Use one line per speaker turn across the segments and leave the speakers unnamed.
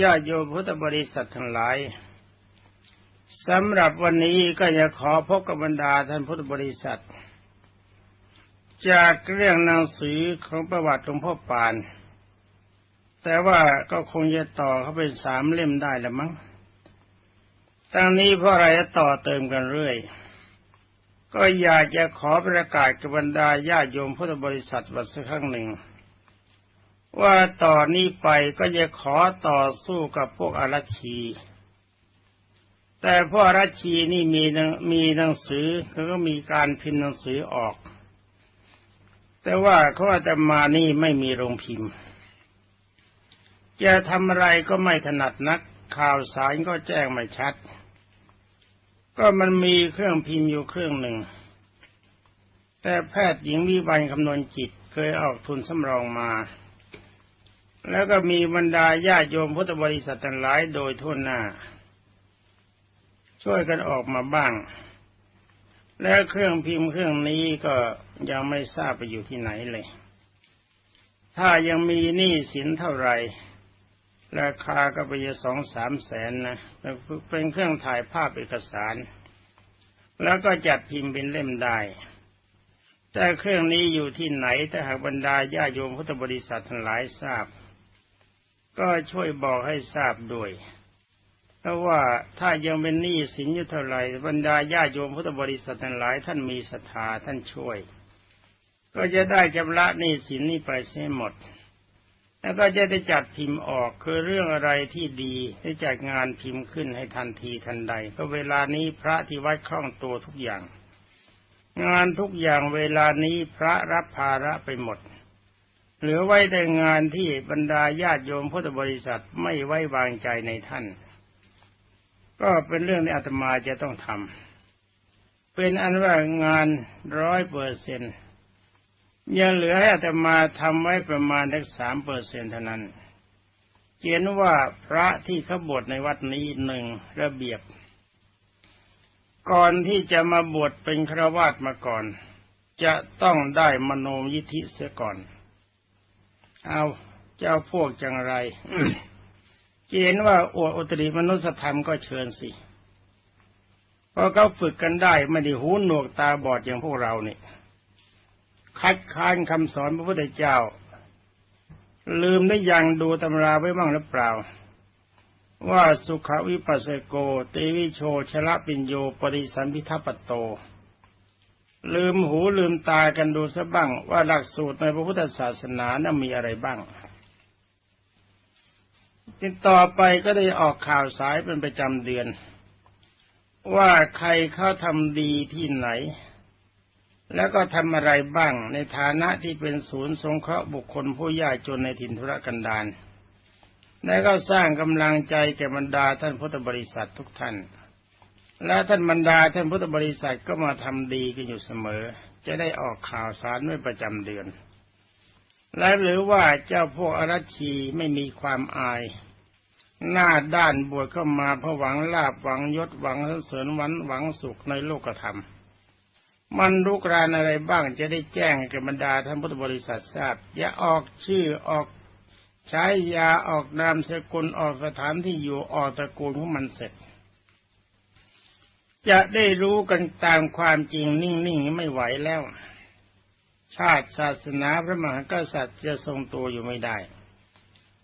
ญาโยพุทธบริษัททั้งหลายสำหรับวันนี้ก็จะขอพบกับบรรดาท่านพุทธบริษัท จากเรื่องหนังสือของประวัติหลวงพ่อปาน แต่ว่าก็คงจะต่อเข้าไปสามเล่มได้ละมั้งตั้งนี้เพราะอะไรจะต่อเติมกันเรื่อย ก็อยากจะขอประกาศกับบรรดาญาโยมพุทธบริษัทวัดสักครั้งหนึ่ง ว่าต่อนนี้ไปก็จะขอต่อสู้กับพวกอารัชี แต่พวกอารัชีนี่มีมีหนังสือเขาก็มีการพิมพ์หนังสือออก แต่ว่าเขาอาตมานี่ไม่มีโรงพิมพ์ จะทำอะไรก็ไม่ถนัดนัก ข่าวสารก็แจ้งไม่ชัด ก็มันมีเครื่องพิมพ์อยู่เครื่องหนึ่ง แต่แพทย์หญิงวิบันคำนวณจิตเคยออกทุนสำรองมา แล้วก็มีบรรดาญาโยมพุทธบริษัททั้งหลายโดยทั่วหน้า ช่วยกันออกมาบ้าง แล้วเครื่องพิมพ์เครื่องนี้ก็ยังไม่ทราบไปอยู่ที่ไหนเลย ถ้ายังมีหนี้สินเท่าไหร่ ราคาก็ไปจะสองสามแสนนะเป็นเครื่องถ่ายภาพเอกสาร แล้วก็จัดพิมพ์เป็นเล่มได้แต่เครื่องนี้อยู่ที่ไหนถ้าหากบรรดาญาโยมพุทธบริษัททั้งหลายทราบ ก็ช่วยบอกให้ทราบด้วย เพราะว่าถ้ายังเป็นหนี้สินอยู่เท่าไหร่บรรดาญาโยมพุทธบริษัททั้งหลายท่านมีศรัทธาท่านช่วย ก็จะได้จำระหนี้สินนี้ไปเสียหมด แล้วก็จะได้จัดพิมพ์ออกคือเรื่องอะไรที่ดีได้จัดงานพิมพ์ขึ้นให้ทันทีทันใด ก็เวลานี้พระที่วัดคล่องตัวทุกอย่าง งานทุกอย่างเวลานี้พระรับภาระไปหมด เหลือไว้แต่งานที่บรรดาญาติโยมพุทธบริษัทไม่ไว้วางใจในท่าน ก็เป็นเรื่องที่อาตมาจะต้องทำเป็นอันว่างานร้อยเปอร์เซ็นยังเหลือให้อาตมาทำไว้ประมาณสักสามเปอร์เซ็นเท่านั้นเขียนว่าพระที่ขบวชในวัดนี้หนึ่งระเบียบ ก่อนที่จะมาบวชเป็นครวาสมาก่อน จะต้องได้มโนยิธิเสียก่อน เอาเจ้าพวกจังไรเขียนว่าอวดอุตริมนุสธรรมก็เชิญสิเพราะเขาฝึกกันได้ไม่ได้หูหนวกตาบอดอย่างพวกเราเนี่ยคัดค้านคำสอนพระพุทธเจ้า ลืมได้ยังดูตำราไว้บ้างหรือเปล่า ว่าสุขวิปัสสโกเตวิโชชละปิญโยปริสัมพิทัปโต ลืมหูลืมตากันดูซะบ้าง ว่าหลักสูตรในพระพุทธศาสนานั้นมีอะไรบ้างติดต่อไปก็ได้ออกข่าวสายเป็นประจำเดือน ว่าใครเขาทำดีที่ไหน แล้วก็ทำอะไรบ้างในฐานะที่เป็นศูนย์สงเคราะห์บุคคลผู้ยากจนในถิ่นธุรกันดารและก็สร้างกำลังใจแก่บรรดาท่านพุทธบริษัททุกท่าน และท่านบรรดาท่านพุทธบริษัทก็มาทำดีกันอยู่เสมอ จะได้ออกข่าวสารไม่ประจำเดือน และหรือว่าเจ้าพวกอรัชีไม่มีความอาย หน้าด้านบวชเข้ามาเพราะหวังลาบหวังยศหวังเสริญวันหวังสุขในโลกธรรม มันรุกรานอะไรบ้างจะได้แจ้งกับบรรดาท่านพุทธบริษัททราบ อย่าออกชื่อออกใช้ยาออกนามสกุลออกสถานที่อยู่ออกตระกูลของมันเสร็จ จะได้รู้กันตามความจริงนิ่งๆไม่ไหวแล้ว ชาติศาสนาพระมหากษัตริย์จะทรงตัวอยู่ไม่ได้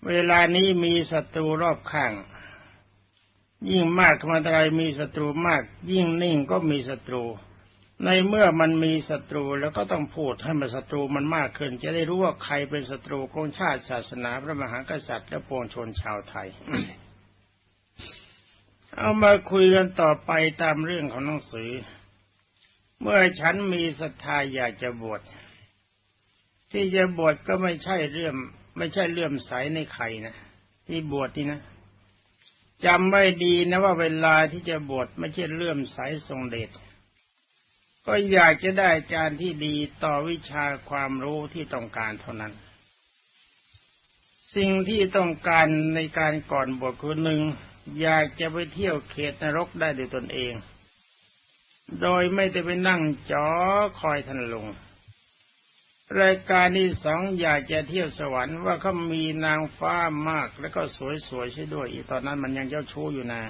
เวลานี้มีศัตรูรอบข้าง ยิ่งมากธรรมดามีศัตรูมาก ยิ่งนิ่งก็มีศัตรู ในเมื่อมันมีศัตรูแล้วก็ต้องพูดให้มันศัตรูมันมากขึ้น จะได้รู้ว่าใครเป็นศัตรูของชาติศาสนาพระมหากษัตริย์และปวงชนชาวไทย เอามาคุยกันต่อไปตามเรื่องของหนังสือ เมื่อฉันมีศรัทธาอยากจะบวชที่จะบวชก็ไม่ใช่เรื่องไม่ใช่เลื่อมใสในใครนะที่บวชนี่นะจำไว้ดีนะว่าเวลาที่จะบวชไม่ใช่เลื่อมใสทรงเดชก็อยากจะได้อาจารย์ที่ดีต่อวิชาความรู้ที่ต้องการเท่านั้น สิ่งที่ต้องการในการก่อนบวชคือหนึ่ง อยากจะไปเที่ยวเขตนรกได้ด้วยตนเอง โดยไม่ได้ไปนั่งจอคอยท่านลง รายการที่สองอยากจะเที่ยวสวรรค์ว่าเขามีนางฟ้ามากแล้วก็สวยๆใช่ด้วย อีตอนนั้นมันยังเจ้าชู้อยู่นะ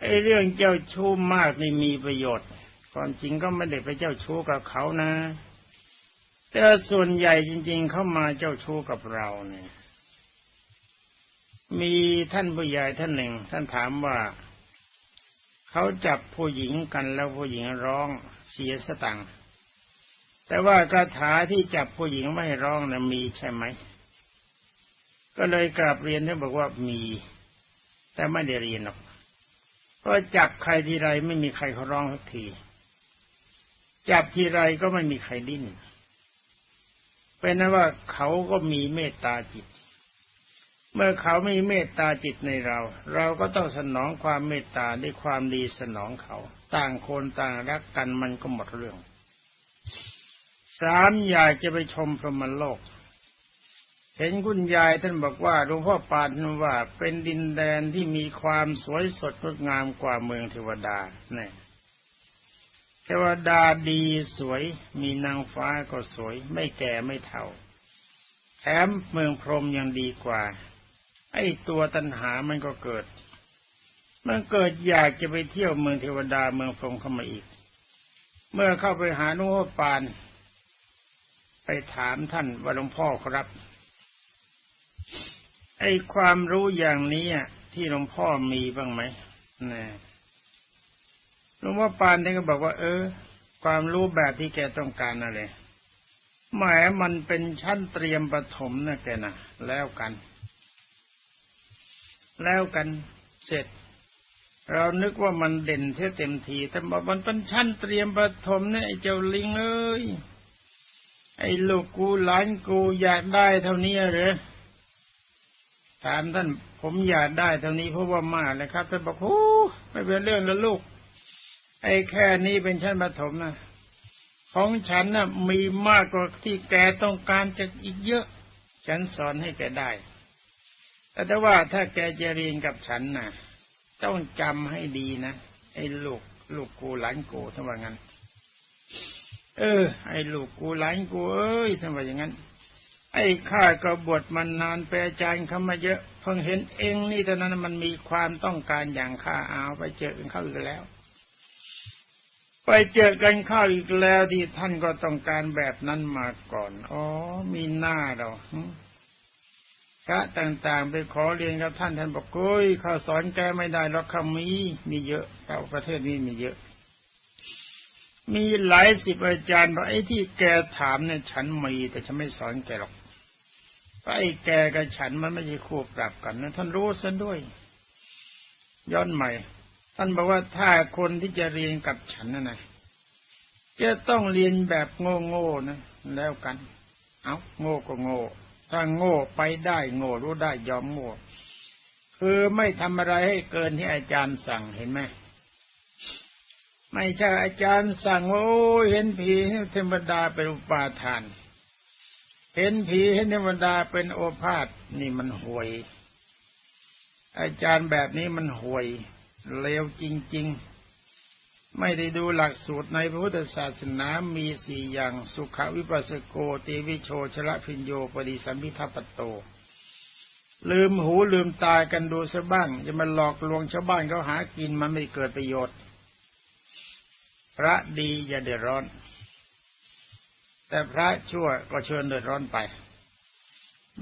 ไอ้เรื่องเจ้าชู้มากนี่มีประโยชน์ความจริงก็ไม่ได้ไปเจ้าชู้กับเขานะ แต่ส่วนใหญ่จริง ๆ เข้ามาเจ้าชู้กับเราเนี่ย มีท่านผู้ใหญ่ท่านหนึ่ง ท่านถามว่า เขาจับผู้หญิงกันแล้วผู้หญิงร้องเสียสตังค์แต่ว่าคาถาที่จับผู้หญิงไม่ร้องนะ่ะมีใช่ไหม ก็เลยกราบเรียนท่านบอกว่ามี แต่ไม่ได้เรียนหรอกเพราะจับใครทีไรไม่มีใครเขาร้องสักที จับทีไรก็ไม่มีใครดิ้นเป็นนั้นว่าเขาก็มีเมตตาจิต เมื่อเขามีเมตตาจิตในเรา เราก็ต้องสนองความเมตตาด้วยความดีสนองเขา ต่างคนต่างรักกันมันก็หมดเรื่องสามอยากจะไปชมพรหมโลก เห็นคุณยายท่านบอกว่าหลวงพ่อปานนว่าเป็นดินแดนที่มีความสวยสดงดงามกว่าเมืองเทวดาเนี่ยเทวดาดีสวย มีนางฟ้าก็สวย ไม่แก่ไม่เฒ่า แถมเมืองพรหมยังดีกว่า ไอ้ตัวตัณหามันก็เกิด มันเกิดอยากจะไปเที่ยวเมืองเทวดาเมืองพรหมเข้ามาอีก เมื่อเข้าไปหาหลวงพ่อปาน ไปถามท่านว่าหลวงพ่อครับ ไอ้ความรู้อย่างนี้ที่หลวงพ่อมีบ้างไหมนะหลวงพ่อปานท่านก็บอกว่า เออ ความรู้แบบที่แกต้องการอะไรแหมมันเป็นชั้นเตรียมปฐมนะแกนะแล้วกัน แล้วกันเสร็จ เรานึกว่ามันเด่นเสียเต็มทีแต่บอกมันเป็นชั้นเตรียมปฐมเนี่ยไอ้เจ้าลิงเอ้ยไอ้ลูกกูหลานกูอยากได้เท่านี้หรอถามท่านผมอยากได้เท่านี้เพราะว่ามากเลยครับท่านบอกโอ้ไม่เป็นเรื่องแล้วลูก ไอ้แค่นี้เป็นชั้นปฐมนะของฉันนะ่ะมีมากกว่าที่แกต้องการจะอีกเยอะ ฉันสอนให้แกได้ แต่ว่าถ้าแกจะเรียนกับฉันนะ่ะ ต้องจำให้ดีนะ ไอ้ลูกลูกกูหลานกูทั้งว่างั้น เออ ไอ้ลูกกูหลานกูเอ้ยทำไมอย่างนั้น ไอ้ข้าก็บวชมันนานไปอาจารย์เขามาเยอะเพิ่งเห็นเองนี่ตอนนั้นมันมีความต้องการอย่างข้าเอาไปเจอกันเข้าอีกแล้ว ไปเจอกันเข้าอีกแล้วที่ท่านก็ต้องการแบบนั้นมาก่อน อ๋อ มีหน้าเรา พระต่างๆ ไปขอเรียนกับท่านท่านบอกโอ้ยข้าสอนแกไม่ได้หรอกคำมีมีเยอะแต่ประเทศนี้มีเยอะ มีหลายสิบอาจารย์บอกไอ้ที่แกถามเนี่ยฉันมีแต่ฉันไม่สอนแกหรอกไอ้แกกับฉันมันไม่ใช่คู่ปรับกันนะท่านรู้ซะด้วย ย้อนใหม่ ท่านบอกว่าถ้าคนที่จะเรียนกับฉันนะนะจะต้องเรียนแบบโง่ๆนะแล้วกัน เอาโง่ก็โง่ ถ้าโง่ไปได้โง่รู้ได้ยอมโง่คือไม่ทำอะไรให้เกินที่อาจารย์สั่งเห็นไหมไม่ใช่อาจารย์สั่งว่าโอ้เห็นผีเทวดาเป็นอุปาทาน เห็นผีเห็นเทวดาเป็นโอภาษนี่มันห่วย อาจารย์แบบนี้มันห่วยเลวจริง ๆ ไม่ได้ดูหลักสูตรในพระพุทธศาสนา มีสี่อย่าง สุขวิปัสสโกตีวิโชชละพิญโยปฏิสัมพิทัปโต ลืมหูลืมตากันดูซะบ้างจะมาหลอกลวงชาวบ้านเขาหากินมันไม่เกิดประโยชน์ พระดีอย่าเดือดร้อน แต่พระชั่วก็เชิญเดือดร้อนไป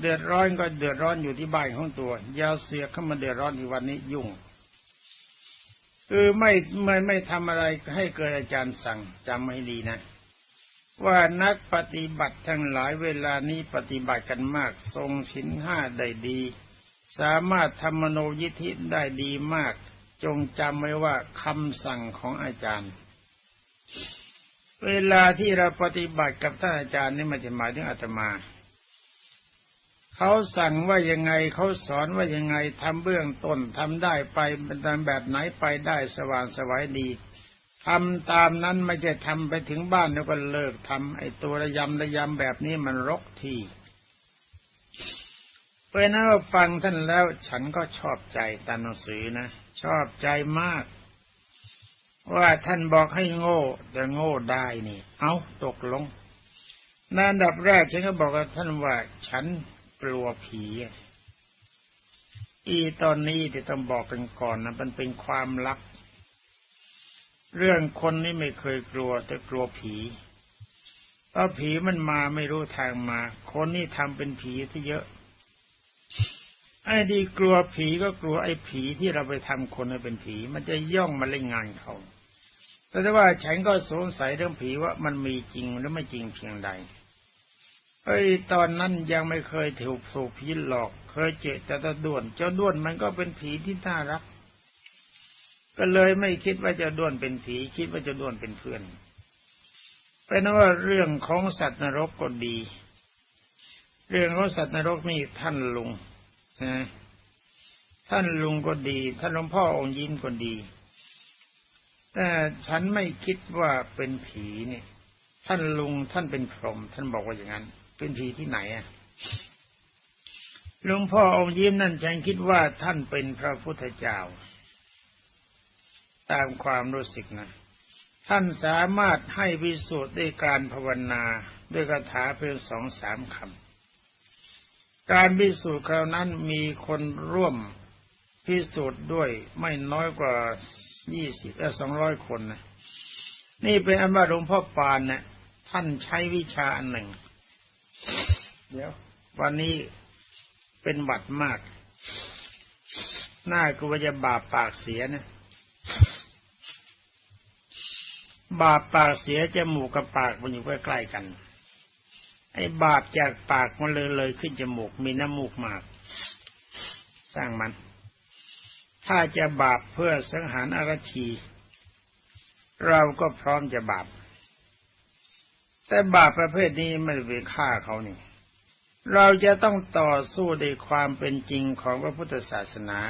เดือดร้อนก็เดือดร้อนอยู่ที่บ้านของตัวยาเสียเข้ามาเดือดร้อนในวันนี้ยุ่ง คือไม่ไม่ไม่ทำอะไรให้เกิดอาจารย์สั่งจำให้ดีนะ ว่านักปฏิบัติทั้งหลายเวลานี้ปฏิบัติกันมาก ทรงชิ้นห้าได้ดี สามารถทำมโนยิธิได้ดีมาก จงจำไว้ว่าคำสั่งของอาจารย์ เวลาที่เราปฏิบัติกับท่านอาจารย์นี่มันจะหมายถึงอาตมา เขาสั่งว่ายังไงเขาสอนว่ายังไงทำเบื้องต้นทำได้ไปตามแบบไหนไปได้สว่างสวัยดีทำตามนั้นไม่ใช่ทำไปถึงบ้านแล้วก็เลิกทำไอ้ตัวระยำระยำแบบนี้มันรกทีเพราะนั้นว่าฟังท่านแล้วฉันก็ชอบใจตามหนังสือนะ ชอบใจมาก ว่าท่านบอกให้โง่ แต่โง่ได้นี่ เอาตกลงในอันดับแรกฉันก็บอกกับท่านว่า ฉัน กลัวผี อีตอนนี้ที่ต้องบอกกันก่อนนะมันเป็นความลับเรื่องคนนี่ไม่เคยกลัว แต่กลัวผีเพราะผีมันมาไม่รู้ทางมา คนนี่ทำเป็นผีที่เยอะ ไอ้ดีกลัวผีก็กลัวไอ้ผีที่เราไปทำคนให้เป็นผี มันจะย่องมาเล่นงานเขาแต่ว่าฉันก็สงสัยเรื่องผีว่ามันมีจริงหรือไม่จริงเพียงใด เอ้ยตอนนั้นยังไม่เคยถูกสูบผีหลอก เคยเจแต่ตะด้วน เจ้าด้วนมันก็เป็นผีที่น่ารัก ก็เลยไม่คิดว่าจะด้วนเป็นผี คิดว่าจะด้วนเป็นเพื่อนเป็นว่าเรื่องของสัตว์นรกก็ดี เรื่องของสัตว์นรกนี่ท่านลุงนะท่านลุงก็ดี ท่านหลวงพ่อองค์ยิ้มก็ดี แต่ฉันไม่คิดว่าเป็นผีเนี่ย ท่านลุงท่านเป็นพรหมท่านบอกว่าอย่างนั้น เป็นผีที่ไหนอะหลวงพ่อองค์ยิ้มนั่นฉันคิดว่าท่านเป็นพระพุทธเจ้า ตามความรู้สึกนะ ท่านสามารถให้วิสูจน์ด้วยการภาวนาด้วยคาถาเพียงสองสามคำ การพิสูจน์คราวนั้นมีคนร่วมพิสูจน์ด้วยไม่น้อยกว่ายี่สิบเออสองร้อยคนนะ นี่เป็นอันว่าหลวงพ่อปานเนะ่ยท่านใช้วิชาอันหนึ่ง เดี๋ยว วันนี้เป็นหวัดมาก หน้ากูว่าจะบาปปากเสียนะ บาปปากเสียจมูกกับปากมันอยู่ใกล้ๆกัน ไอ้บาปจากปากมันเลยเลยขึ้นจมูกมีน้ำมูกมาก สร้างมัน ถ้าจะบาปเพื่อสังหารอารชี เราก็พร้อมจะบาปแต่บาปประเภทนี้ไม่ไปฆ่าเขานี่ เราจะต้องต่อสู้ในความเป็นจริงของพระพุทธศาสนา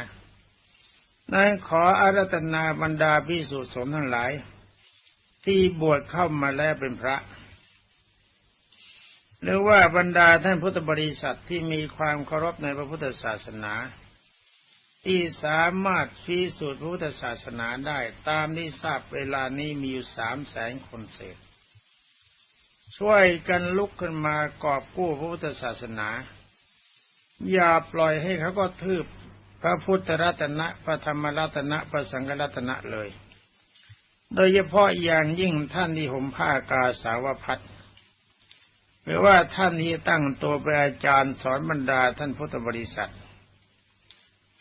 นั้นขออารัตนาบรรดาพิสุสมทั้งหลาย ที่บวชเข้ามาแล้วเป็นพระ หรือว่าบรรดาท่านพุทธบริษัทที่มีความเคารพในพระพุทธศาสนา ที่สามารถพิสูจน์พระพุทธศาสนาได้ตามที่ทราบเวลานี้มีอยู่สามแสนคนเศษ ช่วยกันลุกขึ้นมากอบกู้พระพุทธศาสนา อย่าปล่อยให้เขาก็ทืบพระพุทธรัตนะพระธรรมรัตนะพระสังฆรัตนะเลย โดยเฉพาะอย่างยิ่งท่านที่ห่มผ้ากาสาวพัดหรือว่าท่านที่ตั้งตัวเป็นอาจารย์สอนบรรดาท่านพุทธบริษัท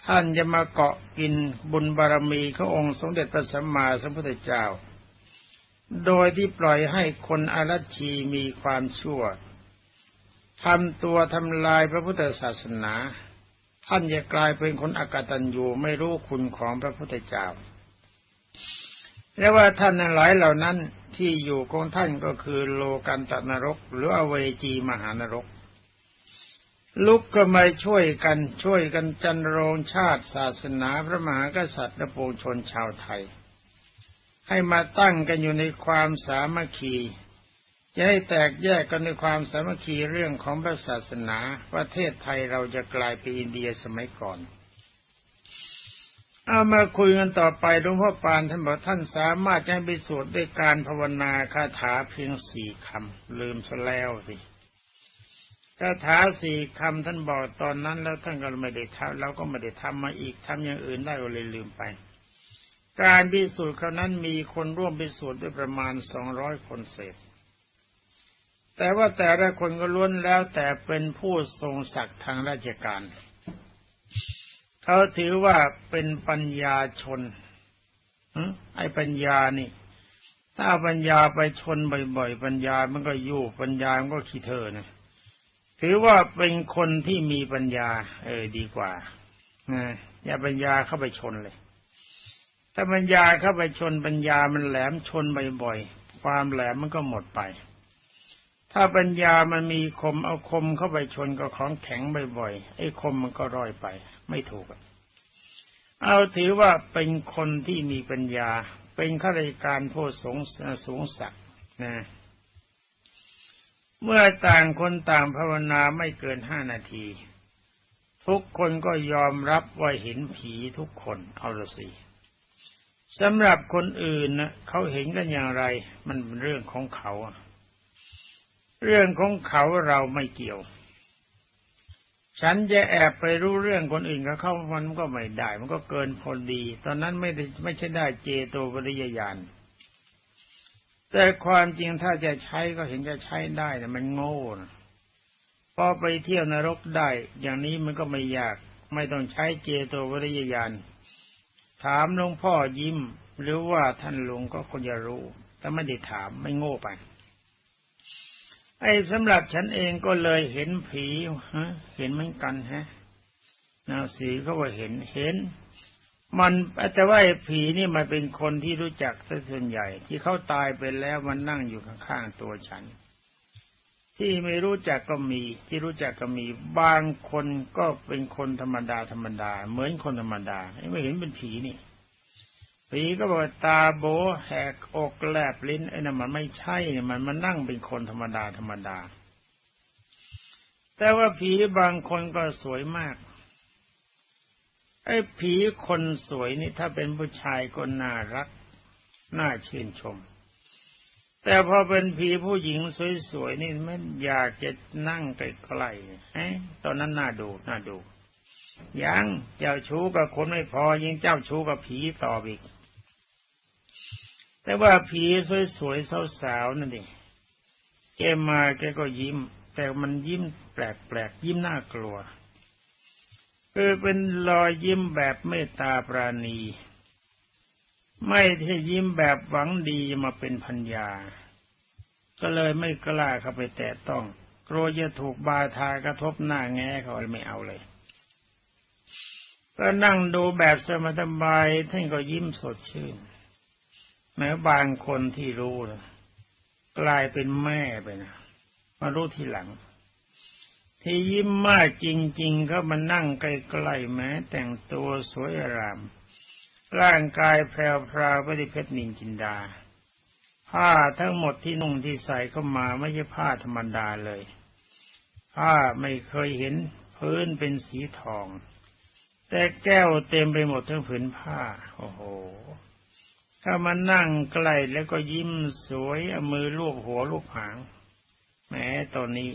ท่านจะมาเกาะกินบุญบารมีขององค์สมเด็จพระสัมมาสัมพุทธเจ้า โดยที่ปล่อยให้คนอารัชีมีความชั่วทำตัวทำลายพระพุทธศาสนา ท่านจะกลายเป็นคนอากตันยูไม่รู้คุณของพระพุทธเจ้าและว่าท่านหลายเหล่านั้นที่อยู่ของท่านก็คือโลกันตนรก หรืออเวจีมหานรก ลุกก็มาช่วยกันช่วยกันจันโรงชาติศาสนาพระมหากษัตริย์และปวงชนชาวไทย ให้มาตั้งกันอยู่ในความสามัคคีจะให้แตกแยกกันในความสามัคคีเรื่องของพระศาสนา ประเทศไทยเราจะกลายเป็นอินเดียสมัยก่อน เอามาคุยกันต่อไปหลวงพ่อปานท่านบอกท่านสามารถจะไปสวดด้วยการภาวนาคาถาเพียงสี่คำ ลืมซะแล้วสิคาถาสี่คำท่านบอกตอนนั้นแล้วท่านก็ไม่ได้ทำเราก็ไม่ได้ทำมาอีกทำอย่างอื่นได้ก็เลยลืมไป การพิสูจน์คราวนั้นมีคนร่วมพิสูจน์ด้วยประมาณสองร้อยคนเศษ แต่ว่าแต่ละคนก็ล้วนแล้วแต่เป็นผู้ทรงศักดิ์ทางราชการ เขาถือว่าเป็นปัญญาชนไอ้ปัญญานี่ ถ้าปัญญาไปชนบ่อยๆ ปัญญามันก็ยู่ปัญญามันก็ขี้เธอนะถือว่าเป็นคนที่มีปัญญา เออดีกว่าอย่าปัญญาเข้าไปชนเลย ถ้าปัญญาเข้าไปชนปัญญามันแหลมชนบ่อยๆความแหลมมันก็หมดไป ถ้าปัญญามันมีคมเอาคมเข้าไปชนกับของแข็งบ่อยๆไอ้คมมันก็ร่อยไป ไม่ถูกเอาถือว่าเป็นคนที่มีปัญญา เป็นข้าราชการผู้สูงสูงศักดิ์นะ เมื่อต่างคนต่างภาวนาไม่เกินห้านาที ทุกคนก็ยอมรับว่าเห็นผีทุกคนเอาละสิ สำหรับคนอื่นนะเขาเห็นกันอย่างไร มันเป็นเรื่องของเขา เรื่องของเขาเราไม่เกี่ยว ฉันจะแอบไปรู้เรื่องคนอื่นกับเขามันก็ไม่ได้ มันก็เกินพอดี ตอนนั้นไม่ได้ไม่ใช่ได้เจโตปริยญาณแต่ความจริงถ้าจะใช้ก็เห็นจะใช้ได้แต่มันโง่นะพอไปเที่ยวนรกได้ อย่างนี้มันก็ไม่ยาก ไม่ต้องใช้เจโตปริยญาณ ถามหลวงพ่อยิ้ม หรือว่าท่านหลุงก็คงจะรู้ แต่ไม่ได้ถามไม่โง่ไป ไอ้สำหรับฉันเองก็เลยเห็นผีฮะเห็นเหมือนกันฮะนาสีเขาว่าเห็นเห็น มันแต่ว่าผีนี่มันเป็นคนที่รู้จักซะส่วนใหญ่ ที่เขาตายไปแล้วมันนั่งอยู่ข้างๆตัวฉัน ที่ไม่รู้จักก็มี ที่รู้จักก็มี บางคนก็เป็นคนธรรมดาธรรมดา เหมือนคนธรรมดาไม่เห็นเป็นผีนี่ผีก็บอกตาโบแหกอกแลบลิ้นไอ้นั่นมันไม่ใช่เนี่ยมันมันนั่งเป็นคนธรรมดาธรรมดา แต่ว่าผีบางคนก็สวยมากไอ้ผีคนสวยนี่ถ้าเป็นผู้ชายก็น่ารัก น่าชื่นชม แต่พอเป็นผีผู้หญิงสวยๆนี่มันอยากจะนั่งใกล้ๆฮะตอนนั้นน่าดูน่าดู ยังเจ้าชู้กับคนไม่พอยิงเจ้าชู้กับผีต่ออีก แต่ว่าผีสวยๆสาวๆนั่นดิแกมาแกก็ยิ้ม แต่มันยิ้มแปลกๆยิ้มน่ากลัวคือเป็นรอยยิ้มแบบเมตตาปราณี ไม่ที่ยิ้มแบบหวังดีมาเป็นพัญญา ก็เลยไม่กล้าเข้าไปแตะต้อง กลัวจะถูกบาทากระทบหน้าแง่เขาไม่เอาเลย ก็นั่งดูแบบสมบายท่านก็ยิ้มสดชื่นแม้บางคนที่รู้นะกลายเป็นแม่ไปนะมารู้ทีหลัง ที่ยิ้มมากจริง ๆ ก็มานั่งใกล้ๆแม้แต่งตัวสวยอาราม ร่างกายแพรวพราวไปด้วยเพชรนินจินดา ผ้าทั้งหมดที่นุ่งที่ใส่เข้ามาไม่ใช่ผ้าธรรมดาเลย ผ้าไม่เคยเห็นพื้นเป็นสีทอง แต่แก้วเต็มไปหมดทั้งผืนผ้า โอ้โห ถ้ามานั่งใกล้แล้วก็ยิ้มสวยเอามือลูบหัวลูบหาง แม้ตอนนี้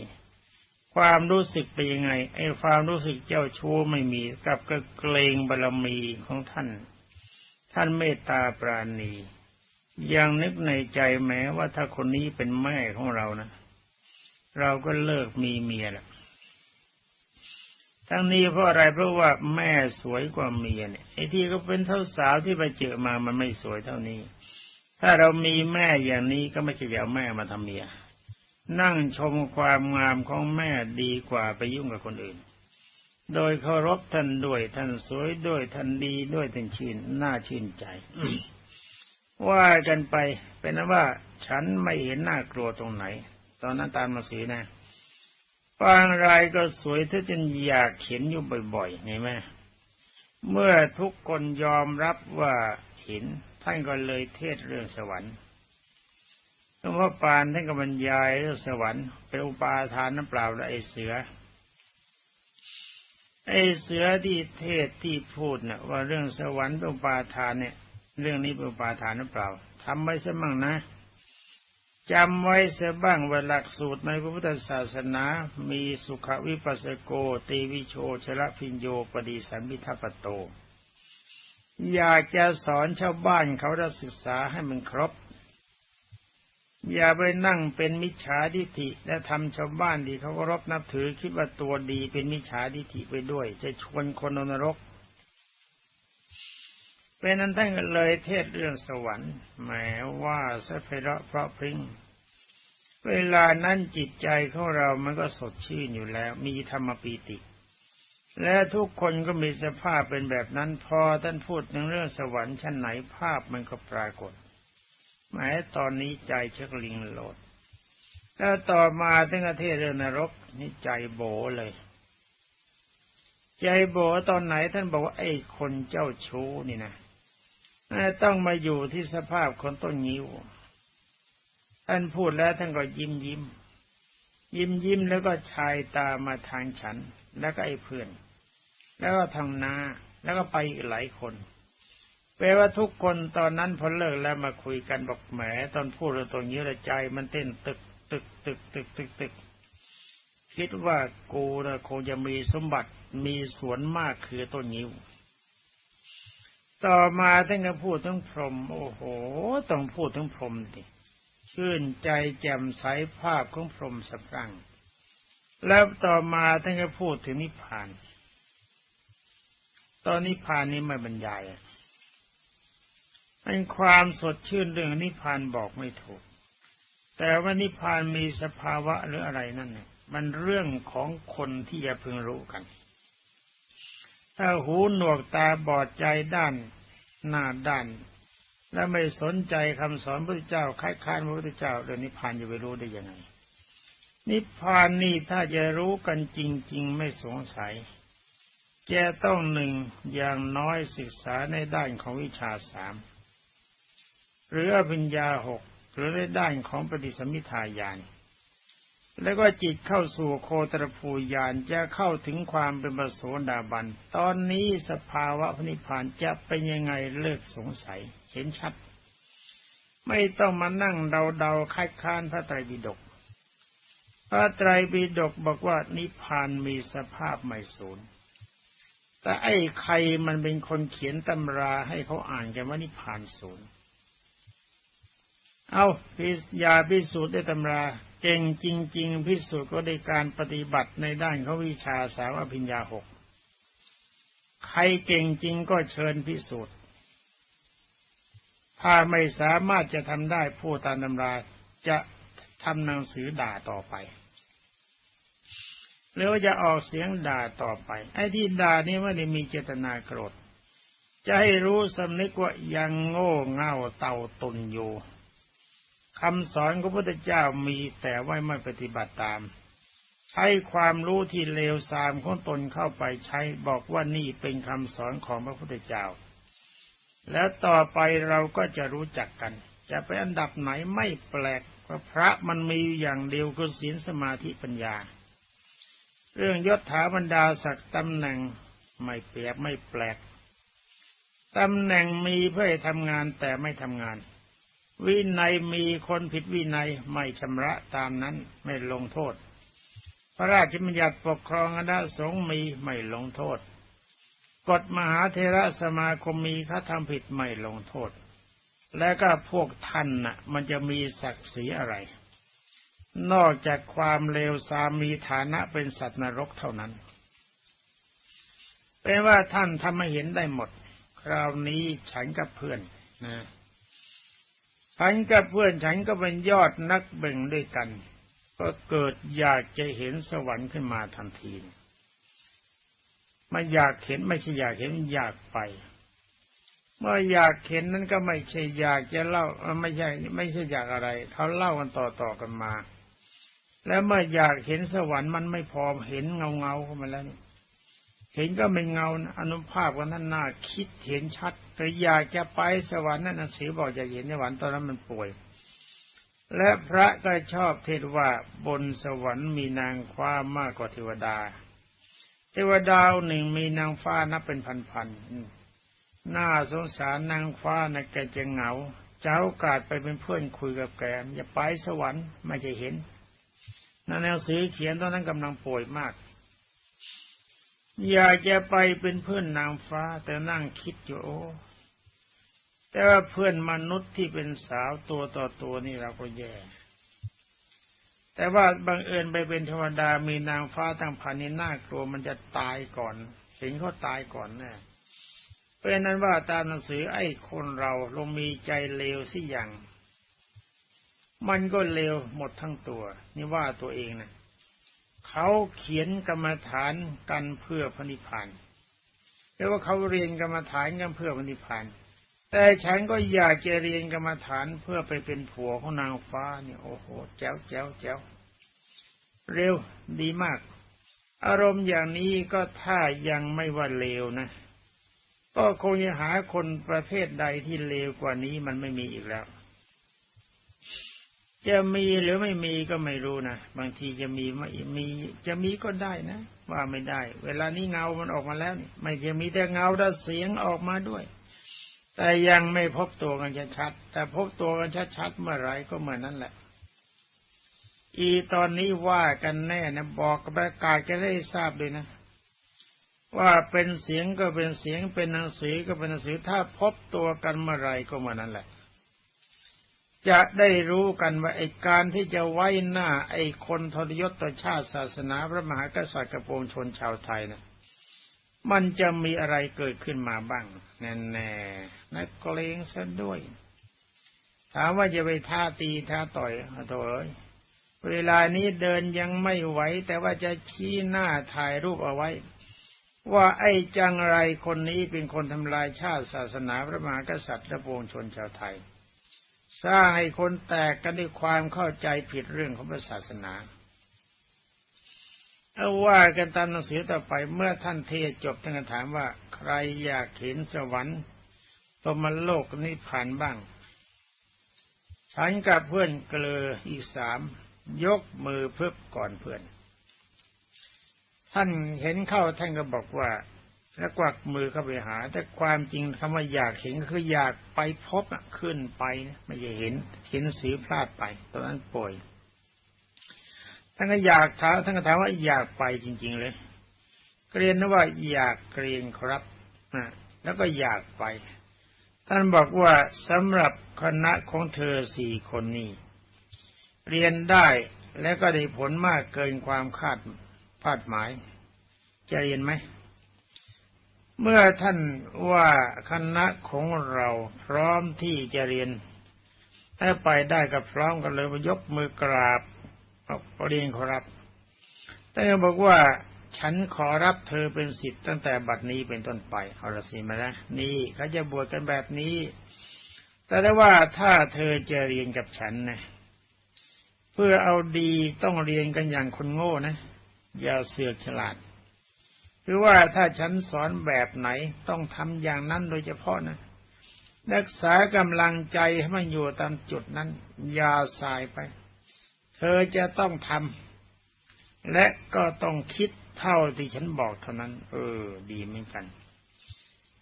ความรู้สึกเป็นยังไง ไอ้ความรู้สึกเจ้าชู้ไม่มีกับกระเกรงบารมีของท่าน ท่านเมตตาปราณียังนึกในใจแม้ว่าถ้าคนนี้เป็นแม่ของเรานะ เราก็เลิกมีเมียละทั้งนี้เพราะอะไรเพราะว่าแม่สวยกว่าเมียเนี่ยไอ้ที่ก็เป็นเท่าสาวที่ไปเจอมามันไม่สวยเท่านี้ ถ้าเรามีแม่อย่างนี้ก็ไม่ใช่เอาแม่มาทำเมีย นั่งชมความงามของแม่ดีกว่าไปยุ่งกับคนอื่น โดยเคารพท่านด้วยท่านสวยด้วยท่านดีด้วยท่านชื่นน่าชื่นใจ ว่ากันไปเป็นว่าฉันไม่เห็นหน้ากลัวตรงไหน ตอนนั้นตามมาสีนะบางรายก็สวยถ้าจนอยากเห็นอยู่บ่อยๆไงแม่เมื่อทุกคนยอมรับว่าเห็นท่านก็เลยเทศเรื่องสวรรค์หลวงพ่อปานท่านก็บรรยายเรื่องสวรรค์เป็นอุปาทานน้ำเปล่าและไอเสือ ไอเสือที่เทศที่พูดนะ่ะ ว่าเรื่องสวรรค์เป็นปาทานเนี่ย เรื่องนี้เป็นปาทานน้ำเปล่าทำไว้ซะมั่งนะจำไว้เสียบ้างว่าหลักสูตรในพระพุทธศาสนา มีสุขวิปัสสโกตีวิโชชละพิญโยปดีสัมพิทัปโต อยากจะสอนชาวบ้านเขาได้ศึกษาให้มันครบ อย่าไปนั่งเป็นมิจฉาทิฏฐิและทำชาวบ้านดีเขาก็รบนับถือคิดว่าตัวดีเป็นมิจฉาทิฏฐิไปด้วย จะชวนคนนรกเป็นนั้นท่านเลยเทศเรื่องสวรรค์แหมว่าสะเพระเพราะพริ้งเวลานั้นจิตใจของเรามันก็สดชื่นอยู่แล้ว มีธรรมปีติ และทุกคนก็มีสภาพเป็นแบบนั้นพอท่านพูดถึงเรื่องสวรรค์ชั้นไหนภาพมันก็ปรากฏ แม้ตอนนี้ใจเชักลิงโหลด แล้วต่อมาตั้งเทศเรื่องนรกนี่ใจโบเลย ใจโบตอนไหนท่านบอกว่าไอ้คนเจ้าชู้นี่นะต้องมาอยู่ที่สภาพคนต้นงิ้วท่านพูดแล้วท่านก็ยิ้มยิ้ม ยิ้มยิ้มแล้วก็ชายตามาทางฉัน แล้วก็ไอ้เพื่อน แล้วก็ทางนาแล้วก็ไปอีกหลายคน แปลว่าทุกคนตอนนั้นพอเลิกแล้วมาคุยกันบอกแหมตอนพูดเรื่องตรงนี้ละใจ มันเต้นตึกตึกตึกตึกตึกตึกคิดว่ากูนะคงจะมีสมบัติมีสวนมากคือต้นงิ้ว ต่อมาท่านก็พูดถึงพรม โอ้โห ต้องพูดถึงพรมดิชื่นใจแจ่มใสภาพของพรมสะพรั่งแล้วต่อมาท่านก็พูดถึงนิพพาน ตอนนิพพานนี้ไม่บรรยาย เป็นความสดชื่นเรื่องนิพพานบอกไม่ถูก แต่ว่านิพพานมีสภาวะหรืออะไรนั่นเนี่ยมันเรื่องของคนที่จะพึงรู้กัน ถ้าหูหนวกตาบอดใจด้าน หน้าด้าน และไม่สนใจคำสอนพระพุทธเจ้าคล้ายค้านพระพุทธเจ้าเรื่องนิพพานจะไปรู้ได้ยังไง นิพพานนี่ถ้าจะรู้กันจริง ๆ ไม่สงสัยจะต้องหนึ่งอย่างน้อยศึกษาในด้านของวิชาสาม หรืออภิญญาหกหรือในด้านของปฏิสมิทายานแล้วก็จิตเข้าสู่โคตรภูยานจะเข้าถึงความเป็นประโสดาบัน ตอนนี้สภาวะพนิพพานจะเป็นยังไงเลิกสงสัย เห็นชัด ไม่ต้องมานั่งเดาเดาคัดค้านพระไตรปิฎกพระไตรปิฎกบอกว่านิพพานมีสภาพไม่สูญแต่ไอ้ใครมันเป็นคนเขียนตำราให้เขาอ่านกันว่านิพพานศูนย์ เอาพิยาพิสูจน์ได้ตำรา เก่งจริง ๆ พิสูจน์ก็ได้การปฏิบัติในด้านเขาวิชาสาวพิญญาหกใครเก่งจริงก็เชิญพิสูจน์ ถ้าไม่สามารถจะทำได้ผู้ตามตำราจะทำหนังสือด่าต่อไปหรือว่าจะออกเสียงด่าต่อไป ไอ้ที่ด่านี่ไม่ได้มีเจตนาโกรธ จะให้รู้สำนึกว่ายังโง่เง่าเต่าตุนอยู่ คำสอนของพระพุทธเจ้ามีแต่ว่าไม่ปฏิบัติตาม ใช้ความรู้ที่เลวทรามของตนเข้าไปใช้บอกว่านี่เป็นคำสอนของพระพุทธเจ้า แล้วต่อไปเราก็จะรู้จักกัน จะไปอันดับไหนไม่แปลกเพราะพระมันมีอย่างเดียวคือศีลสมาธิปัญญา เรื่องยศถาบรรดาศักดิ์ตำแหน่งไม่เปรียบไม่แปลกตำแหน่งมีเพื่อทำงานแต่ไม่ทำงาน วินัยมีคนผิดวินัยไม่ชำระตามนั้นไม่ลงโทษ พระราชบัญญัติปกครองคณะสงฆ์มีไม่ลงโทษ กฎมหาเทระสมาคมมีเขาทำผิดไม่ลงโทษ และก็พวกท่านน่ะ มันจะมีศักดิ์ศรีอะไร นอกจากความเลวทรามมีฐานะเป็นสัตว์นรกเท่านั้นเป็นว่าท่านทำให้เห็นได้หมด คราวนี้ฉันกับเพื่อนนะ ฉันกับเพื่อนฉันก็เป็นยอดนักเบ่งด้วยกัน ก็เกิดอยากจะเห็นสวรรค์ขึ้นมาทันทีมาอยากเห็นไม่ใช่อยากเห็นอยากไป เมื่ออยากเห็นนั้นก็ไม่ใช่อยากจะเล่าไม่ใช่ไม่ใช่อยากอะไรเขาเล่ากันต่อต่อกันมา แล้วเมื่ออยากเห็นสวรรค์มันไม่พอเห็นเงาเงาเข้ามาแล้วเห็นก็เป็นเงาอนุภาพว่านั้นน่าคิดเห็นชัด อยากจะไปสวรรค์นั่นหนังสือบอกจะเห็นสวรรค์ตอนนั้นมันป่วย และพระก็ชอบเทศว่าบนสวรรค์มีนางฟ้ามากกว่าเทวดา เทวดาหนึ่งมีนางฟ้านับเป็นพันๆน่าสงสารนางฟ้านะแกจะเหงาเจ้าโอกาสไปเป็นเพื่อนคุยกับแกอย่าไปสวรรค์ไม่จะเห็นนั่นหนังสือเขียนตอนนั้นกำลังป่วยมาก อยากจะไปเป็นเพื่อนนางฟ้า แต่นั่งคิดอยู่โอ้ แต่ว่าเพื่อนมนุษย์ที่เป็นสาวตัวต่อตัวนี่เราก็แย่ แต่ว่าบังเอิญไปเป็นเทวดามีนางฟ้าตั้งพันนี่น่ากลัวมันจะตายก่อนเห็นเขาตายก่อนแน่เป็นนั้นว่าตามหนังสือไอ้คนเราลงมีใจเลวสิอย่าง มันก็เลวหมดทั้งตัว นี่ว่าตัวเองนะเขาเขียนกรรมฐานกันเพื่อพนิพานเรียกว่าเขาเรียนกรรมฐานกันเพื่อพนิพาน แต่ฉันก็อยากจะเรียนกรรมฐานเพื่อไปเป็นผัวของนางฟ้าเนี่ยโอ้โหแจ๋วแจ๋วแจ๋วเร็วดีมาก อารมณ์อย่างนี้ก็ถ้ายังไม่ว่าเลวนะ ก็คงจะหาคนประเภทใดที่เลวกว่านี้มันไม่มีอีกแล้ว จะมีหรือไม่มีก็ไม่รู้นะบางทีจะมีไม่มีจะมีก็ได้นะ ว่าไม่ได้ เวลานี้เงามันออกมาแล้วนี่ไม่จะมีแต่เงาแต่เสียงออกมาด้วย แต่ยังไม่พบตัวกันชัดแต่พบตัวกันชัดๆเมื่อไรก็เหมือนนั้นแหละ อีตอนนี้ว่ากันแน่นะบอกกับประกาศกันได้ทราบเลยนะ ว่าเป็นเสียงก็เป็นเสียงเป็นหนังสือก็เป็นหนังสือถ้าพบตัวกันเมื่อไรก็เมื่อนั้นแหละจะได้รู้กันว่าไอ้การที่จะไว้หน้า ไอ้คนทรยศต่อชาติศาสนาพระมหากษัตริย์กระโปรงชนชาวไทยนะ มันจะมีอะไรเกิดขึ้นมาบ้าง แน่แน่นักเกรงซะด้วย ถามว่าจะไปท่าตีท่าต่อยโถเอ้ยเวลานี้เดินยังไม่ไหว แต่ว่าจะชี้หน้าถ่ายรูปเอาไว้ ว่าไอ้จังไรคนนี้เป็นคนทำลายชาติศาสนาพระมหากษัตริย์และปวงชนชาวไทย สร้างให้คนแตกกันด้วยความเข้าใจผิดเรื่องของศาสนา เอาว่ากันตามหนังสือต่อไปเมื่อท่านเทศจบท่านก็ถามว่า ใครอยากเห็นสวรรค์พรมโลกนิพพานบ้าง ฉันกับเพื่อนเกลืออีกสามยกมือเพิ่ก่อนเพื่อน ท่านเห็นเข้าท่านก็บอกว่าแล้วกวักมือเข้าไปหา แต่ความจริงคำว่าอยากเห็นคืออยากไปพบขึ้นไปไม่ใช่เห็นเห็นสือพลาดไป ตอนนั้นป่วย ท่านก็อยากถามท่านก็ถามว่าอยากไปจริง ๆ เลย เกรียนนะว่าอยากเกรียนครับนะแล้วก็อยากไป ท่านบอกว่าสำหรับคณะของเธอสี่คนนี้เรียนได้และก็ได้ผลมากเกินความคาดคาดหมาย จะเรียนไหม เมื่อท่านว่าคณะของเราพร้อมที่จะเรียนถ้าไปได้ก็พร้อมกันเลยยกมือกราบ เรียนขอรับ แต่บอกว่าฉันขอรับเธอเป็นสิทธิ์ตั้งแต่บัดนี้เป็นต้นไปเอาละสิมานะนี่เขาจะบวชกันแบบนี้ แต่ได้ว่าถ้าเธอจะเรียนกับฉันนะ เพื่อเอาดีต้องเรียนกันอย่างคนโง่นะ อย่าเสือกฉลาดคือว่าถ้าฉันสอนแบบไหนต้องทำอย่างนั้นโดยเฉพาะนะ รักษากำลังใจให้มันอยู่ตามจุดนั้น อย่าสายไป เธอจะต้องทำและก็ต้องคิดเท่าที่ฉันบอกเท่านั้น เออ ดีเหมือนกัน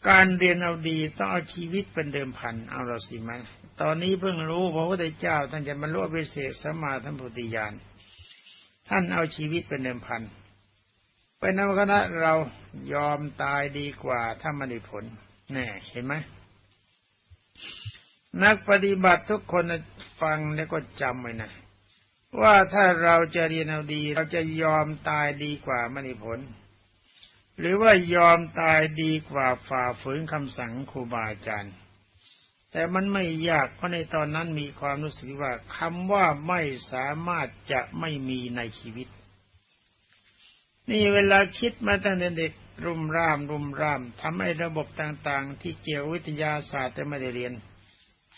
การเรียนเอาดีต้องเอาชีวิตเป็นเดิมพันเอาเราสิมันตอนนี้เพิ่งรู้พระพุทธเจ้าท่านจะบรรลุอภิเศษสมาธิพุทธิญาณท่านเอาชีวิตเป็นเดิมพันเป็นนคณะเรายอมตายดีกว่าถ้ามันได้ผลแน่เห็นไหมนักปฏิบัติทุกคนฟังแล้วก็จำไว้นะ ว่าถ้าเราจะเรียนเอาดี เราจะยอมตายดีกว่ามันได้ผล หรือว่ายอมตายดีกว่าฝ่าฝืนคำสั่งครูบาอาจารย์ แต่มันไม่ยากเพราะในตอนนั้นมีความรู้สึกว่าคำว่าไม่สามารถจะไม่มีในชีวิต นี่เวลาคิดมาตั้งแต่เด็กรุมร่ามรุมร่ามทำให้ระบบต่างๆ ที่เกี่ยววิทยาศาสตร์แต่ไม่ได้เรียน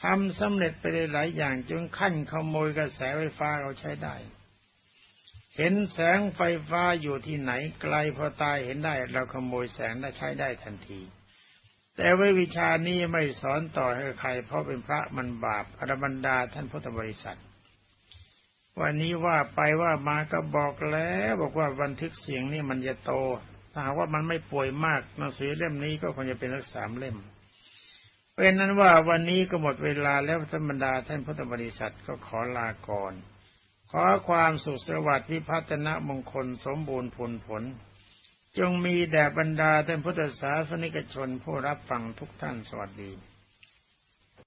ทำสำเร็จไปหลายอย่างจนขั้นขโมยกระแสไฟฟ้าเราใช้ได้ เห็นแสงไฟฟ้าอยู่ที่ไหนไกลพอตายเห็นได้ เราขโมยแสงและใช้ได้ทันที แต่วิวิชานี้ไม่สอนต่อให้ใคร เพราะเป็นพระมันบาปอรบรรดาท่านพุทธบริษัท วันนี้ว่าไปว่ามาก็บอกแล้วบอกว่าบันทึกเสียงนี่มันจะโตถ้าหากว่ามันไม่ป่วยมากหนังสือเล่มนี้ก็คงจะเป็นสักสามเล่ม เป็นนั้นว่าวันนี้ก็หมดเวลาแล้วธรรมดาท่านพุทธบริษัทก็ขอลาก่อน ขอความสุขสวัสดิ์วิพัฒนมงคลสมบูรณ์ผลผล จงมีแด่บรรดาท่านพุทธศาสนิกชนผู้รับฟังทุกท่านสวัสดี